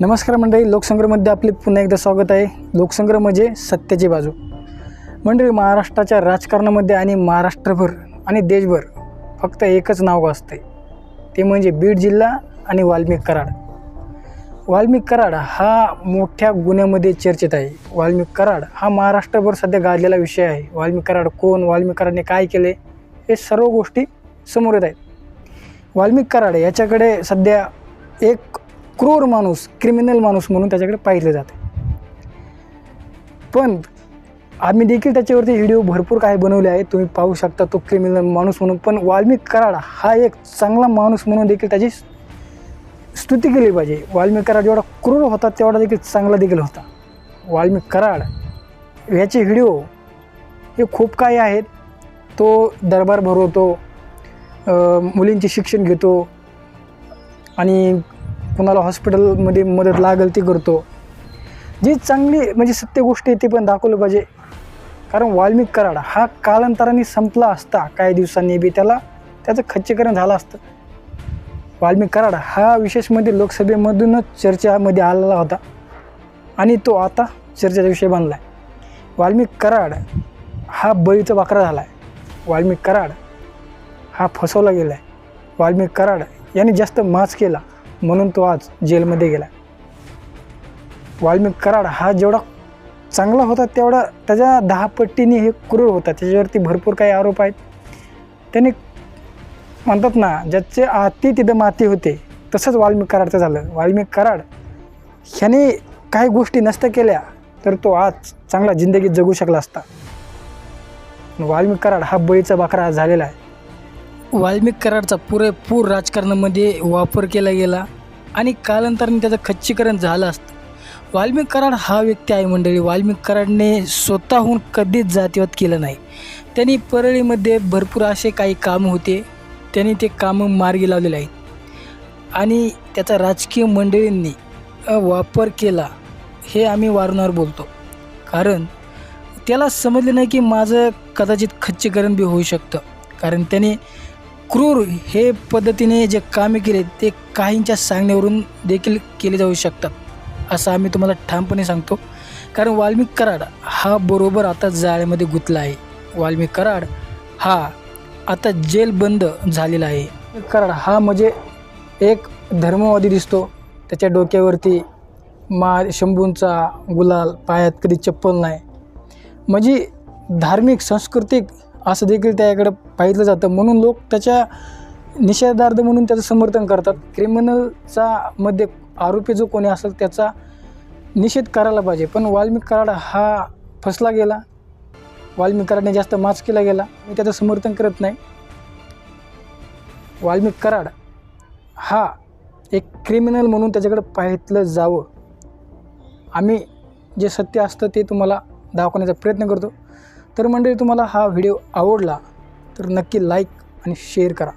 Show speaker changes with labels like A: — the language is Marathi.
A: नमस्कार मंडळी लोकसंग्रहमध्ये आपले पुन्हा एकदा स्वागत आहे. लोकसंग्रह म्हणजे सत्याची बाजू. मंडळी महाराष्ट्राच्या राजकारणामध्ये आणि महाराष्ट्रभर आणि देशभर फक्त एकच नाव असते. ते म्हणजे बीड जिल्हा आणि वाल्मिक कराड. वाल्मिक कराड हा मोठ्या गुन्ह्यामध्ये चर्चेत आहे. वाल्मिक कराड हा महाराष्ट्रभर सध्या गाजलेला विषय आहे. वाल्मिक कराड कोण वाल्मिक कराडने काय केले हे सर्व गोष्टी समोर येत आहेत. वाल्मिक कराड याच्याकडे सध्या एक क्रूर माणूस क्रिमिनल माणूस म्हणून त्याच्याकडे पाहिलं जाते. पण आम्ही देखील त्याच्यावरती व्हिडिओ भरपूर काही बनवले आहेत. तुम्ही पाहू शकता तो क्रिमिनल माणूस म्हणून. पण वाल्मिक कराड हा एक चांगला माणूस म्हणून देखील त्याची स्तुती केली पाहिजे. वाल्मिक कराड जेवढा क्रूर होता तेवढा देखील चांगला देखील होता. वाल्मिक कराड ह्याचे व्हिडिओ हे खूप काही आहेत. तो दरबार भरवतो मुलींचे शिक्षण घेतो आणि कुणाला हॉस्पिटलमध्ये मदत लागेल ती करतो. जी चांगली म्हणजे सत्य गोष्ट आहे ती पण दाखवलं पाहिजे. कारण वाल्मिक कराड हा कालांतराने संपला असता काही दिवसांनी बी त्याला त्याचं खच्चीकरण झालं असतं. वाल्मिक कराड हा विशेषमध्ये म्हणजे लोकसभेमधूनच चर्चेमध्ये आलेला होता आणि तो आता चर्चेचा विषय बनला आहे वाल्मिक कराड हा बळीचा बाकरा झाला आहे वाल्मिक कराड हा फसवला गेला आहे वाल्मिक कराड याने जास्त मास केला. म्हणून तो आज जेलमध्ये गेला. वाल्मिक कराड हा जेवढा चांगला होता तेवढा त्याच्या दहा पट्टीने हे क्रूर होता. त्याच्यावरती भरपूर काही आरोप आहेत. त्याने म्हणतात ना ज्याचे आती तिथं माती होते तसंच वाल्मिक कराडचं झालं. वाल्मिक कराड ह्याने काही गोष्टी नष्ट केल्या तर तो आज चांगला जिंदगी जगू शकला असता. वाल्मिक कराड हा बळीचा बाकरा झालेला आहे. वाल्मिक कराडचा पुरेपूर राजकारणामध्ये वापर केला गेला आणि कालांतराने त्याचं खच्चीकरण झालं असतं. वाल्मिक कराड हा व्यक्ती आहे मंडळी. वाल्मिक कराडने स्वतःहून कधीच जातीवाद केलं नाही. त्यांनी परळीमध्ये भरपूर असे काही कामं होते. त्यांनी ते कामं मार्गी लावलेले आहेत. आणि त्याचा राजकीय मंडळींनी वापर केला हे आम्ही वारंवार बोलतो. कारण त्याला समजले नाही की माझं कदाचित खच्चीकरण बी होऊ शकतं. कारण त्याने क्रूर हे पद्धतीने जे कामे केले ते काहींच्या सांगण्यावरून देखील केले जाऊ शकतात असं आम्ही तुम्हाला ठामपणे सांगतो. कारण वाल्मिक कराड हा बरोबर आता जाळ्यामध्ये गुंतला आहे. वाल्मिक कराड हा आता जेल बंद झालेला आहे. कराड हा म्हणजे एक धर्मवादी दिसतो. त्याच्या डोक्यावरती मा शंभूंचा गुलाल पायात कधी चप्पल नाही. म्हणजे धार्मिक सांस्कृतिक असं देखील त्याकडे पाहिलं जातं. म्हणून लोक त्याच्या निषेधार्थ म्हणून त्याचं समर्थन करतात. क्रिमिनलचा मध्ये आरोपी जो कोणी असेल त्याचा निषेध करायला पाहिजे. पण वाल्मिक कराड हा फसला गेला. वाल्मिक कराडने जास्त माच केला गेला. मी त्याचं समर्थन करत नाही. वाल्मिक कराड हा एक क्रिमिनल म्हणून त्याच्याकडे पाहितलं जावं. आम्ही जे सत्य असतं ते तुम्हाला दाखवण्याचा प्रयत्न करतो. तर मंडळी तुम्हाला हा व्हिडिओ आवडला तर नक्की लाईक आणि शेअर करा.